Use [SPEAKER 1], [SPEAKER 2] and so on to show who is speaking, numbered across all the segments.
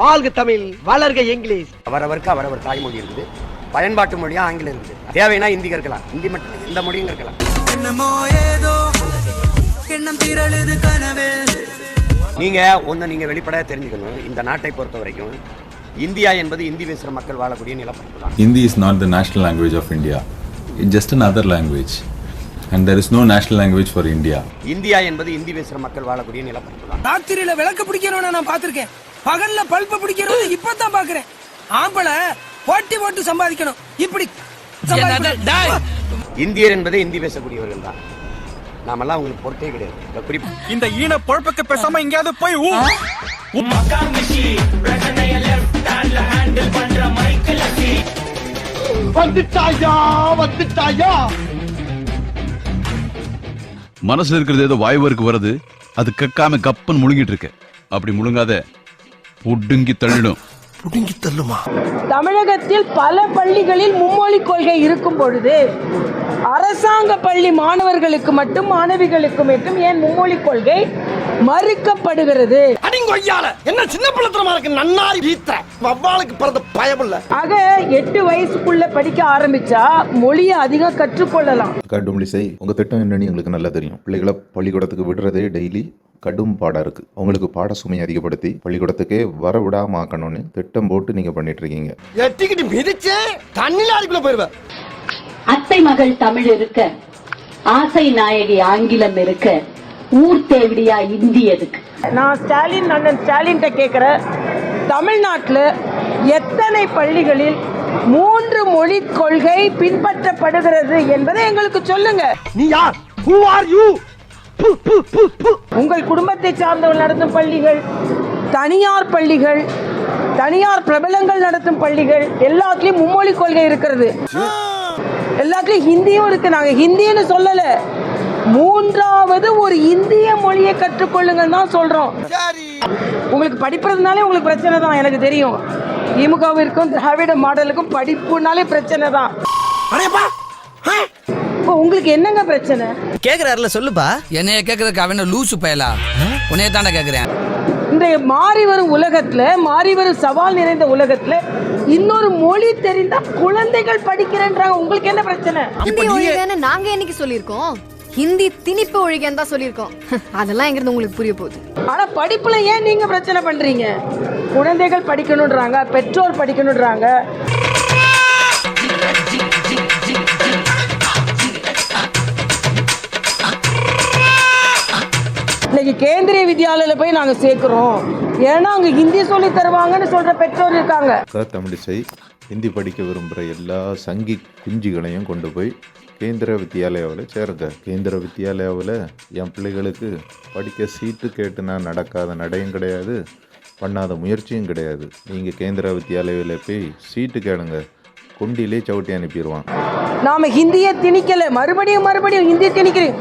[SPEAKER 1] வாழ்க தமிழ் வளர்க இங்கிலீஷ்.
[SPEAKER 2] அவரவருக்கு அவரவர் தாய்மொழி இருக்குது. பயன்பாட்டு மொழியா ஆங்கிலம் இருக்குது. தேவைன்னா ஹிந்தி கற்கலாம். ஹிந்தி மட்டும் எந்த மொழியும் கற்கலாம்.
[SPEAKER 3] என்னமோ ஏதோ எண்ணம் திரழுது கனவில்
[SPEAKER 2] நீங்க ஒண்ணு நீங்க வெளிப்படையா தெரிஞ்சுக்கணும். இந்த நாட்டை பொறுத்த வரைக்கும் இந்தியா என்பது இந்தி பேசுற மக்கள் வாழக்கூடிய நிலப்பரப்பு தான்.
[SPEAKER 4] Hindi is not the national language of India. It's just another language. And there is no national language for India.
[SPEAKER 2] India என்பது இந்தி பேசுற மக்கள் வாழக்கூடிய நிலப்பரப்பு தான்.
[SPEAKER 3] ராத்திரியில விளக்கு பிடிக்கிறவன நான் பாத்திருக்கேன் பகல்ல பல்ப பிடிக்கிறவன் இப்பதான் பாக்குறேன். ஆம்பளை போட்டி போட்டு சம்பாதிக்கணும். இப்படி.
[SPEAKER 2] இந்தியர் என்பதே இந்தி பேசக்கூடியவர்கள் தான். நாமெல்லாம் அவங்களுக்கு பொறுத்தே கிடையாது. இந்த
[SPEAKER 5] ஈன பொழப்புக்கு பேசாம எங்கேயாவது போய் ஊ.
[SPEAKER 1] வந்துட்டாயா? வந்துட்டாயா?
[SPEAKER 6] மனசுல இருக்கிறது ஏதோ வாய்வருக்கு வருது அது கக்காம கப்பன் முழுங்கிட்டு இருக்கு. அப்படி முழுங்காத புடுங்கி தள்ளிடும்.
[SPEAKER 7] தமிழகத்தில் பல பள்ளிகளில் மும்மொழி கொள்கை இருக்கும் பொழுது அரசாங்க பள்ளி மாணவர்களுக்கு மட்டும் மாணவிகளுக்கு மட்டும் ஏன் மும்மொழி கொள்கை மறுக்கப்படுகிறது?
[SPEAKER 1] என்ன சின்ன பிள்ளைத்தனமா இருக்கு நன்னாரி வீத்த. வவ்வாலுக்கு பிறந்த பயமில்ல.
[SPEAKER 7] ஆக எட்டு வயசுக்குள்ள படிக்க ஆரம்பிச்சா மொழியை அதிகம் கற்றுக்கொள்ளலாம்.
[SPEAKER 8] கடும்லிசை உங்கள் திட்டம் என்னன்னு எங்களுக்கு நல்லா தெரியும். பிள்ளைகளை பள்ளிக்கூடத்துக்கு விடுறதே டெய்லி கடும் பாடம் இருக்குது அவங்களுக்கு பாட சுமையை அதிகப்படுத்தி பள்ளிக்கூடத்துக்கே வர விடாம ஆக்கணும்னு திட்டம் போட்டு நீங்கள் பண்ணிட்டு இருக்கீங்க.
[SPEAKER 1] எட்டிக்கிட்டு மிதிச்சு தண்ணில அடிக்குள்ள போயிருவேன்
[SPEAKER 9] அத்தை மகள் தமிழ் இருக்க ஆசை நாயகி ஆங்கிலம் இருக்க ஊர் தேவடியா இந்தி எதுக்கு?
[SPEAKER 7] நான் ஸ்டாலின் அண்ணன் ஸ்டாலின் கேட்கிறேன் தமிழ்நாட்டில் எத்தனை பள்ளிகளில் மூன்று மொழி கொள்கை பின்பற்றப்படுகிறது என்பதை எங்களுக்கு சொல்லுங்க.
[SPEAKER 1] நீ யார்? ஹூ ஆர் யூ
[SPEAKER 7] உங்கள் குடும்பத்தை சார்ந்தவர்கள் நடத்தும் பள்ளிகள் தனியார் பள்ளிகள் தனியார் பிரபலங்கள் நடத்தும் பள்ளிகள் எல்லாத்துலயும் மும்மொழி கொள்கை இருக்கிறது. எல்லாத்துலயும் ஹிந்தியும் இருக்கு. நாங்க ஹிந்தின்னு சொல்லல. மூன்றாவது ஒரு இந்திய மொழியை கற்றுக்கொள்ளுங்கள் தான் சொல்றோம். உங்களுக்கு படிப்புறதுனாலே உங்களுக்கு பிரச்சனை தான் எனக்கு தெரியும். திமுகவிற்கும் திராவிட மாடலுக்கும் படிப்புனாலே பிரச்சனை தான். இப்போ உங்களுக்கு என்னங்க பிரச்சனை?
[SPEAKER 3] கேக்குறாருல சொல்லுப்பா. என்னைய கேக்குறதுக்கு அவன லூசு பயலா? உன்னைய தானே கேக்குறேன்.
[SPEAKER 7] இன்றைய மாறி வரும் உலகத்துல மாறி வரும் சவால் நிறைந்த உலகத்துல இன்னொரு மொழி தெரிந்தா குழந்தைகள் படிக்கிறேன்றாங்க உங்களுக்கு என்ன பிரச்சனை?
[SPEAKER 10] ஹிந்தி ஒழிகன்னு நாங்க என்னைக்கு சொல்லியிருக்கோம்? ஹிந்தி திணிப்பு ஒழிகன்னு தான் சொல்லியிருக்கோம். அதெல்லாம் எங்கிறது உங்களுக்கு புரிய போகுது?
[SPEAKER 7] ஆனா படிப்புல ஏன் நீங்க பிரச்சனை பண்றீங்க? குழந்தைகள் படிக்கணுன்றாங்க பெற்றோர் படிக்கணுன்றாங்க கேந்திரிய வித்யாலயில போய் நாங்க சேர்க்கிறோம். ஏன்னா அங்க ஹிந்தி சொல்லி தருவாங்கன்னு சொல்ற பெற்றோர் இருக்காங்க.
[SPEAKER 8] தமிழிசை ஹிந்தி படிக்க விரும்புகிற எல்லா சங்கி குஞ்சுகளையும் கொண்டு போய் கேந்திர வித்யாலயாவில் சேருங்க கேந்திர வித்யாலயாவில் என் பிள்ளைகளுக்கு படிக்க சீட்டு கேட்டு நான் நடக்காத நடையும் கிடையாது பண்ணாத முயற்சியும் கிடையாது. நீங்கள் கேந்திர வித்யாலயாவில் போய் சீட்டு கேளுங்க. குண்டிலே சவுட்டி அனுப்பிடுவான்
[SPEAKER 7] நாம ஹிந்தியை திணிக்கல. மறுபடியும் மறுபடியும் ஹிந்தி திணிக்கிறோம்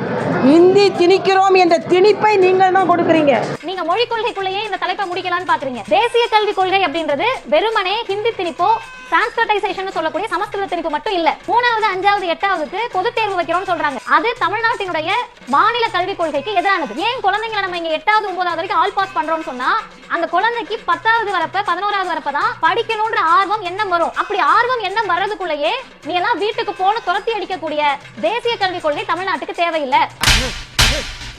[SPEAKER 7] ஹிந்தி திணிக்கிறோம் என்ற திணிப்பை நீங்கள் தான் கொடுக்குறீங்க.
[SPEAKER 10] நீங்க மொழி கொள்கைக்குள்ளேயே இந்த தலைப்பை முடிக்கலாம்னு பாக்குறீங்க. தேசிய கல்விக் கொள்கை அப்படின்றது வெறுமனே ஹிந்தி திணிப்போ டிரான்ஸ்போர்டைசேஷன் சொல்லக்கூடிய சமஸ்கிருத திணிப்பு மட்டும் இல்ல. மூணாவது அஞ்சாவது எட்டாவதுக்கு பொது தேர்வு வைக்கிறோம்னு சொல்றாங்க. அது தமிழ்நாட்டினுடைய மாநில கல்விக் கொள்கைக்கு எதிரானது. ஏன் குழந்தைங்களை நம்ம இங்க எட்டாவது ஒன்பதாவது வரைக்கும் ஆல் பாஸ் பண்றோம்னு சொன்னா அந்த குழந்தைக்கு பத்தாவது வரப்ப பதினோராவது வரப்ப தான் படிக்கணும்ன்ற ஆர்வம் எண்ணம் வரும். அப்படி ஆர்வம் எண்ணம் வர்றதுக்குள்ளேயே நீ எல்லாம் வீட்டுக்கு போன துரத்தி அடிக்கக்கூடிய தேசிய கல்விக் கொள்கை தமிழ்நாட்டுக்கு தேவையில்லை.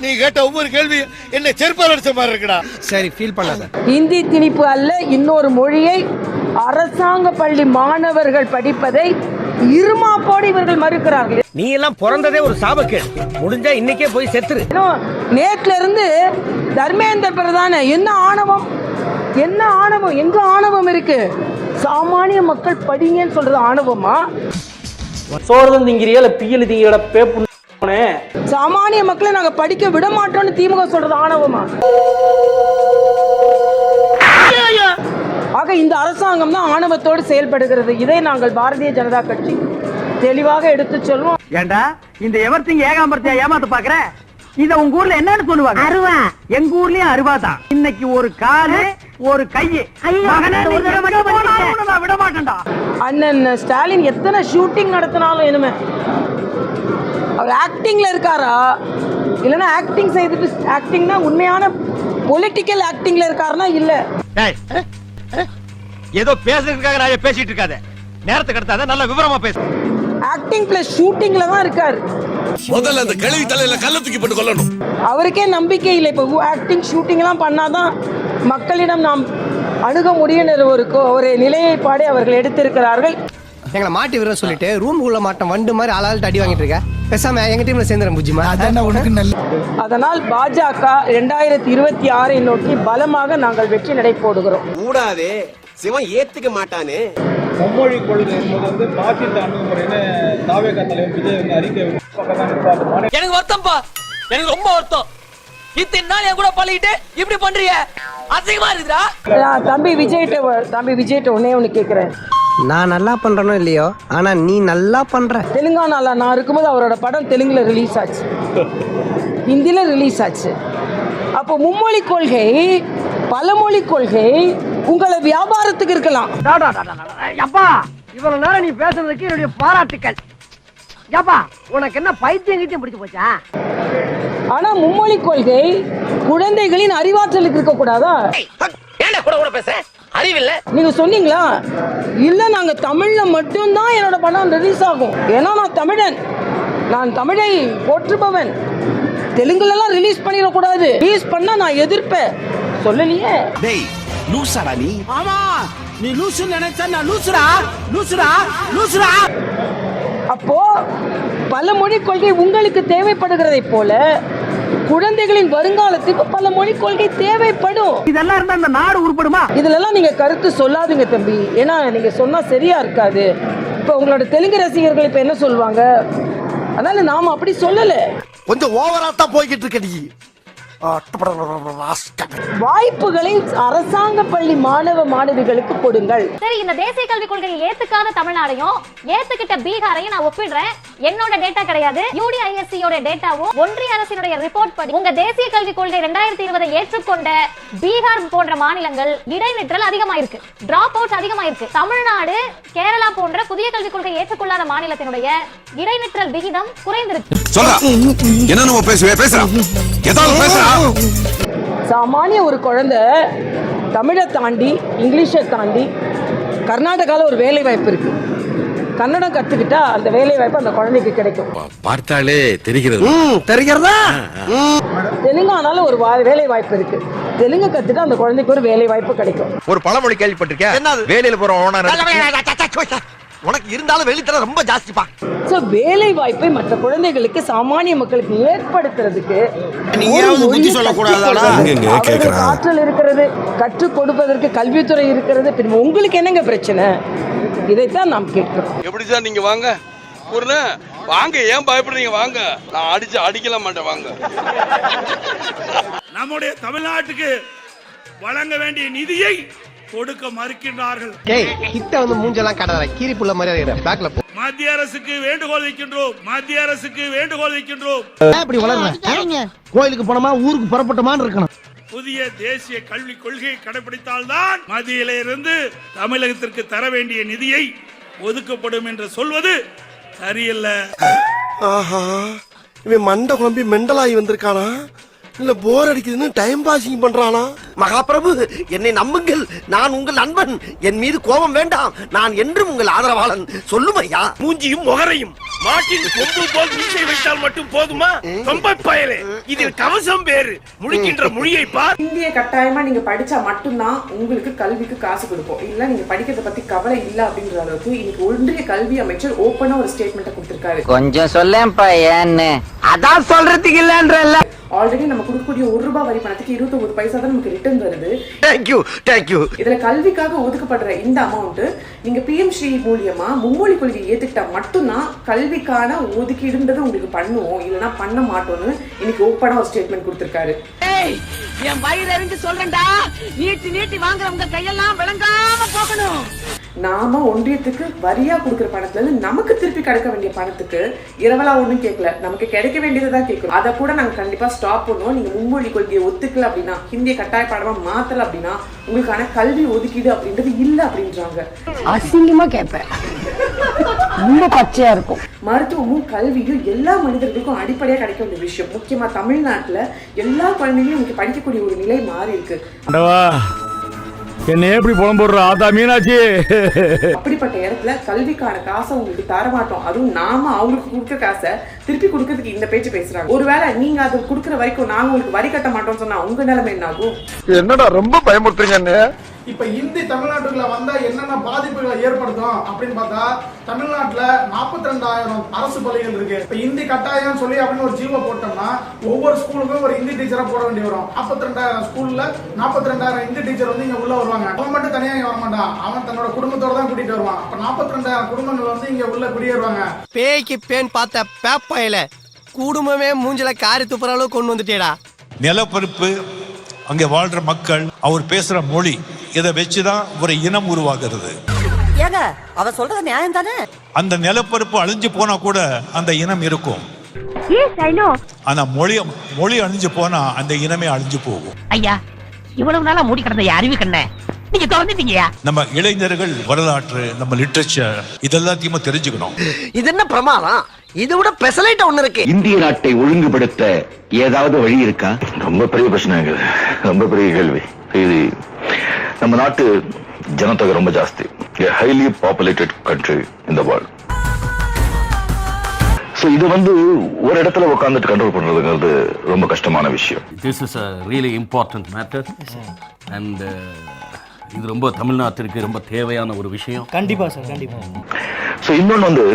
[SPEAKER 1] நீ கேட்ட ஒவ்வொரு கேள்வி என்ன செருப்பால் அடிச்ச மாதிரி இருக்குடா.
[SPEAKER 3] சரி ஃபீல் பண்ணாத.
[SPEAKER 7] ஹிந்தி திணிப்பு அல்ல இன்னொரு மொழியை அரசாங்க பள்ளி மாணவர்கள் படிப்பதை இருமாப்போடு இவர்கள் மறுக்கிறார்கள்.
[SPEAKER 1] நீ எல்லாம் பிறந்ததே ஒரு சாபக்கேடு. முடிஞ்சா இன்னைக்கே போய் செத்துரு.
[SPEAKER 7] நேத்துல இருந்து தர்மேந்திர பிரதான என்ன ஆணவம்? என்ன ஆணவம்? எங்க ஆணவம் இருக்கு? சாமானிய மக்கள் படிங்கன்னு சொல்றது ஆணவமா?
[SPEAKER 1] சோறு திங்கிறியா? இல்ல பியல் திங்கிற பேப்பு
[SPEAKER 7] சாமானிய மக்களை நாங்க படிக்க விட மாட்டோம்னு திமுக சொல்றது ஆணவமா? ஆக இந்த அரசாங்கம் தான் ஆணவத்தோடு செயல்படுகிறது. இதை நாங்கள் பாரதிய ஜனதா கட்சி தெளிவாக எடுத்து சொல்வோம்.
[SPEAKER 1] ஏண்டா இந்த எவர்த்திங்க ஏகாம்பரத்தையா ஏமாத்த பாக்குற இத உங்க ஊர்ல என்னன்னு சொல்லுவாங்க? அருவா. எங்க ஊர்லயும் அருவா தான். இன்னைக்கு ஒரு காலு ஒரு கையு விட மாட்டேன்டா
[SPEAKER 7] அண்ணன் ஸ்டாலின் எத்தனை ஷூட்டிங் நடத்தினாலும் இனிமே. அவர் ஆக்டிங்ல இருக்காரா? இல்லைன்னா ஆக்டிங் செய்துட்டு ஆக்டிங்னா உண்மையான பொலிட்டிக்கல் ஆக்டிங்ல இருக்காருன்னா இல்ல.
[SPEAKER 1] ஏதோ பேசுறதுக்காக நான் பேசிட்டு இருக்காத. நேரத்தை கடத்தாத நல்ல விவரமா பேசு.
[SPEAKER 7] ஆக்டிங் பிளஸ் ஷூட்டிங்ல தான் இருக்காரு.
[SPEAKER 5] முதல்ல அந்த கழுவி தலையில கள்ள தூக்கி போட்டு கொல்லணும்.
[SPEAKER 7] அவருக்கே நம்பிக்கை இல்லை. இப்போ ஆக்டிங் ஷூட்டிங்லாம் பண்ணாதான் மக்களிடம் நாம் அணுக கோ- ஒரு நிலையை பாடி அவர்கள் எடுத்திருக்கிறார்கள்.
[SPEAKER 1] எங்களை மாட்டி விட சொல்லிட்டு ரூமுக்குள்ள மாட்டோம் வண்டு மாதிரி ஆளாள்ட்டு அடி வாங்கிட்டு இருக்க பேசாம எங்க டீம்ல சேர்ந்துறேன் புஜிமா அதான் உனக்கு நல்ல
[SPEAKER 7] அதனால் பாஜக இரண்டாயிரத்தி இருபத்தி ஆறை நோக்கி பலமாக நாங்கள் வெற்றி நடை போடுகிறோம்.
[SPEAKER 1] கூடாதே சிவன் ஏத்துக்க மாட்டானே.
[SPEAKER 5] மும்மொழி கொள்கை என்பது வந்து பாசித்த அணுகுமுறைன்னு தாவேக தலைவர் விஜய் வந்து அறிக்கை
[SPEAKER 1] எனக்கு வருத்தம்ப்பா எனக்கு ரொம்ப வருத்தம். இத்தனை நாள் என் கூட பழகிட்டு இப்படி பண்றீங்க அசிங்கமா இருக்குதா
[SPEAKER 7] தம்பி விஜய்கிட்ட தம்பி விஜய்கிட்ட ஒன்னே ஒன்று கேட்குறேன்
[SPEAKER 1] நான் நல்லா பண்றனோ இல்லையோ? ஆனா நீ நல்லா பண்ற.
[SPEAKER 7] தெலுங்கானால நான் இருக்கும்போது அவரோட படம் தெலுங்குல ரிலீஸ் ஆச்சு. ஹிந்தில ரிலீஸ் ஆச்சு. அப்போ மும்மொழி கொள்கை பலமொழி கொள்கை உங்களை வியாபாரத்துக்கு இருக்கலாம்.
[SPEAKER 1] அப்பா இவ்வளவு நேரம் நீ பேசுனதுக்கு என்னுடைய பாராட்டுக்கள். ஏப்பா உனக்கு என்ன பைத்தியம் கிட்டியம் பிடிச்சு போச்சா?
[SPEAKER 7] ஆனா மும்மொழி கொள்கை குழந்தைகளின் அறிவாற்றலுக்கு இருக்க கூடாதா
[SPEAKER 1] ஏன்டா கூட கூட பேச அறிவில்ல.
[SPEAKER 7] நீங்க சொன்னீங்களா? இல்ல நாங்க தமிழ்ல மட்டும்தான் என்னோட படம் ரிலீஸ் ஆகும். ஏன்னா நான் தமிழன். நான் தமிழை போற்றுபவன். தெலுங்குல எல்லாம் ரிலீஸ் பண்ணிடக்கூடாது. ரிலீஸ் பண்ணா நான் எதிர்ப்பேன். சொல்லலையே.
[SPEAKER 5] டேய் லூசாடா நீ?
[SPEAKER 1] ஆமா நீ லூசு நினைச்சா நான் லூசுடா? லூசுடா? லூசுடா?
[SPEAKER 7] அப்போ பல மொழி கொள்கை உங்களுக்கு தேவைப்படுகிறதை போல குழந்தைகளின் வருங்காலத்துக்கு பல மொழி கொள்கை தேவைப்படும்.
[SPEAKER 1] இதெல்லாம் இருந்தா இந்த நாடு உருப்படுமா?
[SPEAKER 7] இதுல எல்லாம் நீங்க கருத்து சொல்லாதீங்க தம்பி. ஏன்னா நீங்க சொன்னா சரியா இருக்காது. இப்போ உங்களோட தெலுங்கு ரசிகர்கள் இப்ப என்ன சொல்லுவாங்க? அதனால நாம அப்படி சொல்லல.
[SPEAKER 1] கொஞ்சம் ஓவரா தான் போய்கிட்டு இருக்க
[SPEAKER 7] வாய்ப்புகளை அரசாங்க பள்ளி மாணவ மாணவிகளுக்கு கொடுங்கள்.
[SPEAKER 10] சரி இந்த தேசிய கல்விக் கொள்கையை ஏத்துக்காத தமிழ்நாடையும் ஏத்துக்கிட்ட பீகாரையும் நான் ஒப்பிடுறேன். என்னோட டேட்டா கிடையாது. யூடிஐஎஸ்சி யோட டேட்டாவும் ஒன்றிய அரசினுடைய ரிப்போர்ட் படி உங்க தேசிய கல்விக் கொள்கை ரெண்டாயிரத்தி இருபதை ஏற்றுக்கொண்ட பீகார் போன்ற மாநிலங்கள் இடைநிற்றல் அதிகமாயிருக்கு. டிராப் அவுட் அதிகமாயிருக்கு. தமிழ்நாடு கேரளா போன்ற புதிய கல்விக் கொள்கை ஏற்றுக்கொள்ளாத மாநிலத்தினுடைய இடைநிற்றல் விகிதம் குறைந்திருக்கு.
[SPEAKER 5] சொல்றா. என்ன நம்ம பேசுவே பேசுறா ஏதாவது பேசுறா.
[SPEAKER 7] சாமானிய ஒரு குழந்தை தமிழை தாண்டி இங்கிலீஷை தாண்டி கர்நாடகாவில் ஒரு வேலை வாய்ப்பு இருக்கு கன்னடம் கத்துக்கிட்டா அந்த வேலை வாய்ப்பு அந்த குழந்தைக்கு கிடைக்கும்
[SPEAKER 5] பார்த்தாலே தெரிகிறது
[SPEAKER 1] தெரிகிறதா
[SPEAKER 7] தெலுங்கானால ஒரு வா- வேலை வாய்ப்பு இருக்கு தெலுங்கு கத்துட்டா அந்த குழந்தைக்கு ஒரு வேலை வாய்ப்பு கிடைக்கும்
[SPEAKER 5] ஒரு பழமொழி கேள்விப்பட்டிருக்கேன்
[SPEAKER 1] என்னது?
[SPEAKER 5] வேலையில போற ஓனர்
[SPEAKER 1] உனக்கு இருந்தாலும் வெளித்தர ரொம்ப ஜாஸ்திப்பா.
[SPEAKER 7] ஸோ வேலை வாய்ப்பை மற்ற குழந்தைகளுக்கு சாமானிய மக்களுக்கு ஏற்படுத்துறதுக்கு? ஆற்றல் இருக்கிறது கற்றுக் கொடுப்பதற்கு கல்வித்துறை இருக்கிறது. பின்ன உங்களுக்கு என்னங்க பிரச்சனை? இதைத்தான் நாம் கேட்கிறோம்.
[SPEAKER 5] எப்படி சார் நீங்க வாங்க? ஒரு வாங்க ஏன் பயப்படுறீங்க? வாங்க. நான் அடிச்சு அடிக்கல மாட்டேன் வாங்க. நம்முடைய தமிழ்நாட்டுக்கு வழங்க வேண்டிய நிதியை கொடுக்க மறுக்கின்றார்கள்.
[SPEAKER 1] டேய் கிட்ட வந்து மூஞ்செல்லாம் கடற கீரி புள்ள மாதிரி பேக்ல போ.
[SPEAKER 5] மத்திய அரசுக்கு வேண்டுகோள் வைக்கின்றோம். மத்திய அரசுக்கு வேண்டுகோள் வைக்கின்றோம்.
[SPEAKER 1] இப்படி கோயிலுக்கு போனோமா ஊருக்கு புறப்பட்டோமான்னு இருக்கணும்.
[SPEAKER 5] புதிய தேசிய கல்விக் கொள்கையை கடைபிடித்தால்தான் மத்தியில இருந்து தமிழகத்திற்கு தர வேண்டிய நிதியை ஒதுக்கப்படும் என்று சொல்வது சரியல்ல.
[SPEAKER 1] ஆஹா இவன் மண்டை குழம்பி மெண்டலாகி வந்திருக்கானா? இல்ல போர் அடிக்குதுன்னு டைம் பாசிங் பண்றானா? மகாபிரபு என்னை நம்புங்கள். நான் உங்கள் நண்பன். என் மீது கோபம் வேண்டாம். நான் என்றும் உங்கள் ஆதரவாளன். சொல்லும் ஐயா.
[SPEAKER 5] மூஞ்சியும் முகரையும் மாட்டின் கொம்பு போல் மீசை வைத்தால் மட்டும் போதுமா? ரொம்ப பயலே. இதில் கவசம் வேறு. முழிக்கின்ற மொழியை பார்.
[SPEAKER 11] இந்திய கட்டாயமா நீங்க படிச்சா மட்டும்தான் உங்களுக்கு கல்விக்கு காசு கொடுப்போம். இல்ல நீங்க படிக்கிறத பத்தி கவலை இல்ல அப்படின்ற அளவுக்கு இன்னைக்கு ஒன்றிய கல்வி அமைச்சர் ஓப்பனா ஒரு ஸ்டேட்மெண்ட் கொடுத்திருக்காரு.
[SPEAKER 1] கொஞ்சம் சொல்லேன்ப்பா ஏன்னு. அதான் சொல்றதுக்கு இல்லன்றல்ல.
[SPEAKER 11] ஆல்ரெடி நம்ம கொடுக்கக்கூடிய ஒரு ரூபாய் வரி பணத்துக்கு இருபத்தி பைசா தான் நமக்கு ரிட்டர்ன் வருது.
[SPEAKER 1] தேங்க்யூ தேங்க்யூ
[SPEAKER 11] இதுல கல்விக்காக ஒதுக்கப்படுற இந்த அமௌண்ட் நீங்க பிஎம் ஸ்ரீ மூலியமா மும்மொழி கொள்கை ஏத்துக்கிட்டா மட்டும்தான் கல்விக்கான ஒதுக்கீடுன்றது உங்களுக்கு பண்ணுவோம். இல்லைன்னா பண்ண மாட்டோம்னு இன்னைக்கு ஓப்பனா ஒரு ஸ்டேட்மெண்ட் கொடுத்திருக்காரு.
[SPEAKER 7] என் வயிறு அறிஞ்சு சொல்றேன்டா. நீட்டி நீட்டி வாங்குறவங்க கையெல்லாம் விளங்காம போகணும்.
[SPEAKER 11] நாம ஒன்றியத்துக்கு வரியா கொடுக்குற பணத்துல இருந்து நமக்கு திருப்பி கிடைக்க வேண்டிய பணத்துக்கு இரவலா ஒண்ணும் கேட்கல. நமக்கு கிடைக்க வேண்டியதை தான் கேட்கணும் அதை கூட நாங்க கண்டிப்பா ஸ்டாப் பண்ணுவோம். நீங்க மும்மொழி கொள்கையை ஒத்துக்கல அப்படின்னா ஹிந்திய கட்டாய பாடமா மாத்தல அப்படின்னா உங்களுக்கான கல்வி ஒதுக்கீடு அப்படின்றது இல்ல அப்படின்றாங்க.
[SPEAKER 7] அசிங்கமா கேட்பேன். ரொம்ப பச்சையா இருக்கும்.
[SPEAKER 11] மருத்துவமும் கல்வியும் எல்லா மனிதர்களுக்கும் அடிப்படையா கிடைக்க வேண்டிய விஷயம். முக்கியமா தமிழ்நாட்டுல எல்லா குழந்தைகளும் இன்னைக்கு படிக்கக்கூடிய ஒரு நிலை மாறி இருக்கு.
[SPEAKER 12] என்ன எப்படி புலம்புடுற ஆதா மீனாட்சி.
[SPEAKER 11] அப்படிப்பட்ட இடத்துல கல்விக்கான காசை உங்களுக்கு தர மாட்டோம் அதுவும் நாம அவங்களுக்கு கொடுக்குற காசை திருப்பி கொடுக்கறதுக்கு இந்த பேச்சு பேசுறாங்க. ஒருவேளை நீங்க அது கொடுக்குற வரைக்கும் நாங்க உங்களுக்கு வரி கட்ட மாட்டோம்னு சொன்னா உங்க நிலைமை என்ன ஆகும்
[SPEAKER 12] என்னடா ரொம்ப பயமுறுத்துறீங்க
[SPEAKER 3] இப்ப இந்தி தமிழ்நாட்டுக்குள்ள வந்தா என்னென்ன பாதிப்புகளை ஏற்படுத்தும் அப்படின்னு பார்த்தா தமிழ்நாட்டுல நாற்பத்தி ரெண்டாயிரம் அரசு பள்ளிகள் இருக்கு. இப்ப இந்தி கட்டாயம் சொல்லி அப்படின்னு ஒரு ஜீவோ போட்டோம்னா ஒவ்வொரு ஸ்கூலுக்கும் ஒரு இந்தி டீச்சரா போட வேண்டி வரும். நாற்பத்தி ரெண்டாயிரம் ஸ்கூல்ல நாற்பத்தி ரெண்டாயிரம் இந்தி டீச்சர் வந்து இங்க உள்ள வருவாங்க. அவன் மட்டும் தனியா இங்க வர மாட்டான் அவன் தன்னோட குடும்பத்தோட தான் கூட்டிட்டு வருவான். அப்ப நாற்பத்தி ரெண்டாயிரம் குடும்பங்கள் வந்து இங்க உள்ள குடியேறுவாங்க.
[SPEAKER 12] பேய்க்கு பேன் பார்த்த பேப்பாயில குடும்பமே மூஞ்சில காரி துப்புற அளவுக்கு கொண்டு வந்துட்டேடா.
[SPEAKER 5] நிலப்பரப்பு அங்கே வாழ்ற மக்கள் அவர் பேசுற மொழி இதை வச்சுதான் ஒரு இனம் உருவாகிறது.
[SPEAKER 12] ஏங்க அவ சொல்றது நியாயம் தானே
[SPEAKER 5] அந்த நிலப்பரப்பு அழிஞ்சு போனா கூட அந்த இனம் இருக்கும். ஆனா மொழி மொழி அழிஞ்சு போனா அந்த இனமே அழிஞ்சு போகும்.
[SPEAKER 12] ஐயா இவ்வளவு நாளா மூடி கிடந்த அறிவு கண்ண. நீங்க திறந்துட்டீங்கயா
[SPEAKER 5] நம்ம இளைஞர்கள் வரலாற்று நம்ம லிட்ரேச்சர் இதெல்லாத்தையுமே தெரிஞ்சுக்கணும்.
[SPEAKER 12] இது என்ன பிரமாதம்? இது விட பெசலைட்ட ஒண்ணு இருக்கு.
[SPEAKER 13] இந்திய நாட்டை ஒழுங்குபடுத்த ஏதாவது வழி இருக்கா?
[SPEAKER 14] ரொம்ப பெரிய பிரச்சனைங்க ரொம்ப பெரிய கேள்வி. இது நம்ம நாட்டு ஜனத்தொகை ரொம்ப ஜாஸ்தி. ஹைலி பாப்புலேட்டட் கண்ட்ரி இந்த வேர்ல்ட் ஸோ இது வந்து ஒரு இடத்துல உட்காந்துட்டு கண்ட்ரோல் பண்றதுங்கிறது ரொம்ப கஷ்டமான விஷயம்.
[SPEAKER 13] This is a really important matter and இது ரொம்ப தமிழ்நாட்டிற்கு ரொம்ப தேவையான ஒரு விஷயம்.
[SPEAKER 12] கண்டிப்பா சார் கண்டிப்பா.
[SPEAKER 14] ஸோ இன்னொன்று வந்து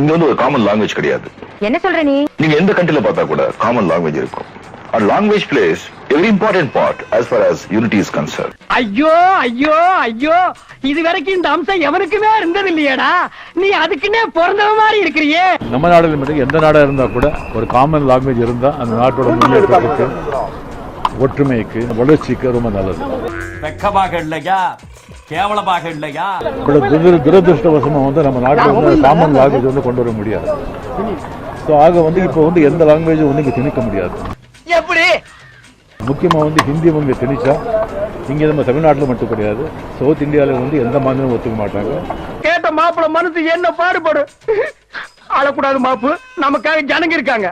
[SPEAKER 14] இங்க வந்து ஒரு காமன் லாங்குவேஜ் கிடையாது.
[SPEAKER 15] என்ன சொல்ற நீ?
[SPEAKER 14] நீங்க எந்த கண்ட்ரில பார்த்தா கூட காமன் லாங்குவேஜ் இருக்கும். And language plays very important part as far as unity is concerned.
[SPEAKER 12] ஐயோ ஐயோ ஐயோ இது வரைக்கும் இந்த அம்சம் எவனுக்குமே இருந்தது இல்லையேடா நீ அதுக்குன்னே பிறந்தவ மாதிரி இருக்கிறியே.
[SPEAKER 4] நம்ம நாடுல மட்டும் எந்த நாடா இருந்தா கூட ஒரு காமன் லாங்குவேஜ் இருந்தா அந்த நாட்டோட முன்னேற்றத்துக்கு ஒற்றுமைக்கு வளர்ச்சிக்கு ரொம்ப நல்லது.
[SPEAKER 13] வெக்கமாக இல்லையா கேவலமாக இல்லையா
[SPEAKER 4] கூட துர துரதிருஷ்டவசமா வந்து நம்ம நாட்டில் வந்து காமன் லாங்குவேஜ் வந்து கொண்டு வர முடியாது. ஸோ ஆக வந்து இப்போ வந்து எந்த லாங்குவேஜும் வந்து இங்கே திணிக்க முடியாது.
[SPEAKER 12] எப்படி?
[SPEAKER 4] முக்கியமாக வந்து ஹிந்தி இங்கே திணிச்சா இங்கே நம்ம தமிழ்நாட்டில் மட்டும் கிடையாது. சவுத் இந்தியாவில் வந்து எந்த மாநிலமும் ஒத்துக்க மாட்டாங்க.
[SPEAKER 12] கேட்ட மாப்பிள மனசு என்ன பாடுபடும்? அழக்கூடாது மாப்பு. நமக்காக ஜனங்க இருக்காங்க.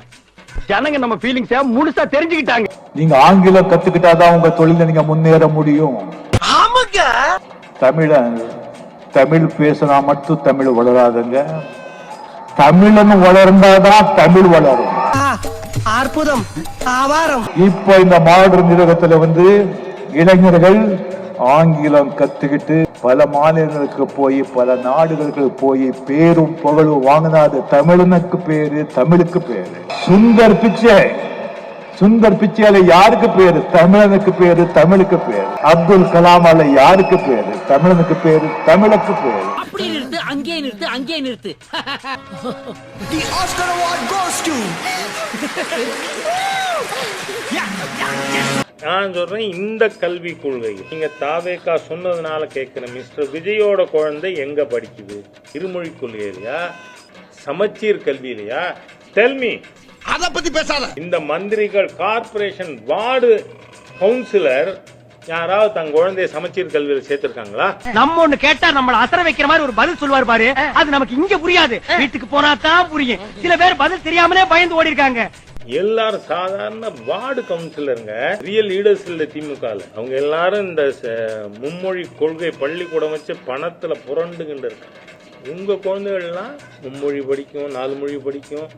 [SPEAKER 12] ஜனங்க நம்ம ஃபீலிங்ஸ முழுசா தெரிஞ்சுக்கிட்டாங்க.
[SPEAKER 4] நீங்க ஆங்கிலம் கத்துக்கிட்டாதான் உங்க தொழில நீங்க முன்னேற முடியும். தமிழ தமிழ் பேசினா மட்டும் தமிழ் வளராதுங்க. தமிழன் வளர்ந்தாதான் தமிழ் வளரும்.
[SPEAKER 12] அற்புதம் ஆவாரம்.
[SPEAKER 4] இப்போ இந்த மாடர்ன் உலகத்துல வந்து இளைஞர்கள் ஆங்கிலம் கத்துக்கிட்டு பல மாநிலங்களுக்கு போய் பல நாடுகளுக்கு போய் பேரும் புகழும் வாங்கினா அது தமிழனுக்கு பேரு தமிழுக்கு பேரு. சுந்தர் பிச்சை. சுந்தர் பிச்சையால யாருக்கு பேரு? தமிழனுக்கு பேரு தமிழுக்கு பேரு. அப்துல் கலாம் அல யாருக்கு பேரு? தமிழனுக்கு பேரு தமிழுக்கு பேரு.
[SPEAKER 12] அப்படி நிறுத்து அங்கே நிறுத்து அங்கே நிறுத்து.
[SPEAKER 5] நான் சொல்றேன் இந்த கல்வி கொள்கை நீங்க தாவேக்கா சொன்னதுனால கேட்கிறேன் மிஸ்டர் விஜயோட குழந்தை எங்க படிக்குது? இருமொழி கொள்கையிலையா? சமச்சீர் கல்வியிலையா? டெல்மி
[SPEAKER 12] அத பத்தி பேசாத.
[SPEAKER 5] இந்த மந்திரிகள் கார்ப்பரேஷன் வார்டு கவுன்சிலர் யாராவது தன் குழந்தைய சமச்சீர் கல்வியில் சேர்த்திருக்காங்களா?
[SPEAKER 12] நம்ம ஒண்ணு கேட்டா நம்மள அசர வைக்கிற மாதிரி ஒரு பதில் சொல்லுவார் பாரு. அது நமக்கு இங்க புரியாது. வீட்டுக்கு போனா தான் புரியும். சில பேர் பதில் தெரியாமலே பயந்து ஓடி இருக்காங்க
[SPEAKER 5] எல்லாரும் சாதாரண வார்டு கவுன்சிலருங்க ரியல் லீடர்ஸ் இல்ல திமுகல. அவங்க எல்லாரும் இந்த மும்மொழி கொள்கை பள்ளிக்கூடம் வச்சு பணத்துல புரண்டுகிட்டு இருக்காங்க. உங்க குழந்தைகள்லாம் மும்மொழி படிக்கும் நாலு மொழி படிக்கும்.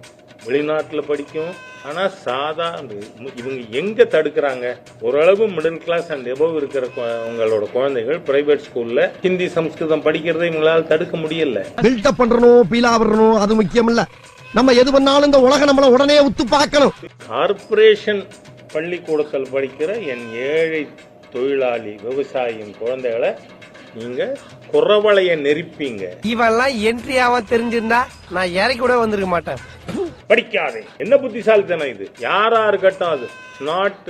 [SPEAKER 5] வெளிநாட்டுல படிக்கும். ஆனா சாதாரண இவங்க எங்க தடுக்கிறாங்க? ஓரளவு மிடில் கிளாஸ் அண்ட் எபவ் இருக்கிற உங்களோட குழந்தைகள் பிரைவேட் ஸ்கூல்ல ஹிந்தி சம்ஸ்கிருதம் படிக்கிறதை இவங்களால தடுக்க முடியல.
[SPEAKER 12] பில்டப் பண்றணும் பீலா வரணும் அது முக்கியம் இல்ல. நம்ம எது பண்ணாலும் இந்த உலகம் நம்மள உடனே உத்து பார்க்கணும்.
[SPEAKER 5] கார்ப்பரேஷன் பள்ளிக்கூடத்தில் படிக்கிற என் ஏழை தொழிலாளி விவசாயியின் குழந்தைகளை நீங்க குறவளைய நெரிப்பீங்க.
[SPEAKER 12] இவெல்லாம் என்ட்ரி ஆவ தெரிஞ்சிருந்தா நான் இறக்கி கூட வந்திருக்க மாட்டேன்.
[SPEAKER 5] படிக்காதே. என்ன புத்திசாலித்தனம் இது? யாரா இருக்கட்டும் அது. நாட்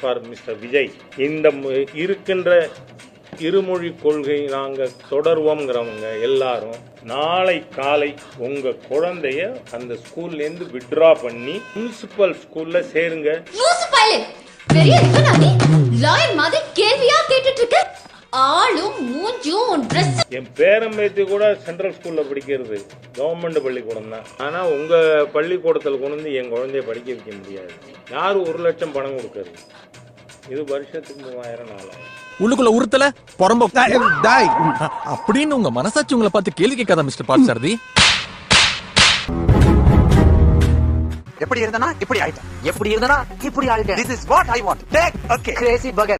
[SPEAKER 5] ஃபார் மிஸ்டர் விஜய் இந்த இருக்கின்ற இருமொழி கொள்கை நாங்கள் தொடர்வோங்கிறவங்க எல்லாரும் நாளை காலை உங்க குழந்தைய அந்த ஸ்கூல்ல இருந்து வித்ட்ரா பண்ணி முனிசிபல் ஸ்கூல்ல சேருங்க.
[SPEAKER 15] பெரிய மாதிரி கேள்வியா கேட்டுட்டு இருக்க? ஆளும் மூஞ்சும் ட்ரெஸ்
[SPEAKER 5] என் பேரம்பேத்தி கூட சென்ட்ரல் ஸ்கூல்ல படிக்கிறது. கவர்மெண்ட் பள்ளிக்கூடம் தான். ஆனா உங்க பள்ளிக்கூடத்தில் கொண்டு வந்து என் குழந்தைய படிக்க வைக்க முடியாது. யார் ஒரு லட்சம் பணம் கொடுக்கறது? இது வருஷத்துக்கு மூவாயிரம் நாலாயிரம்.
[SPEAKER 6] உள்ளுக்குள்ள உறுத்தல புறம்போ டாய் அப்படின்னு உங்க மனசாட்சி உங்களை பார்த்து கேள்வி கேட்காத மிஸ்டர் பார்ட்
[SPEAKER 16] எப்படி இருந்தனா? இப்படி ஆயிட்டேன். எப்படி இருந்தனா? இப்படி ஆயிட்டேன். This is what I want take okay crazy பகர்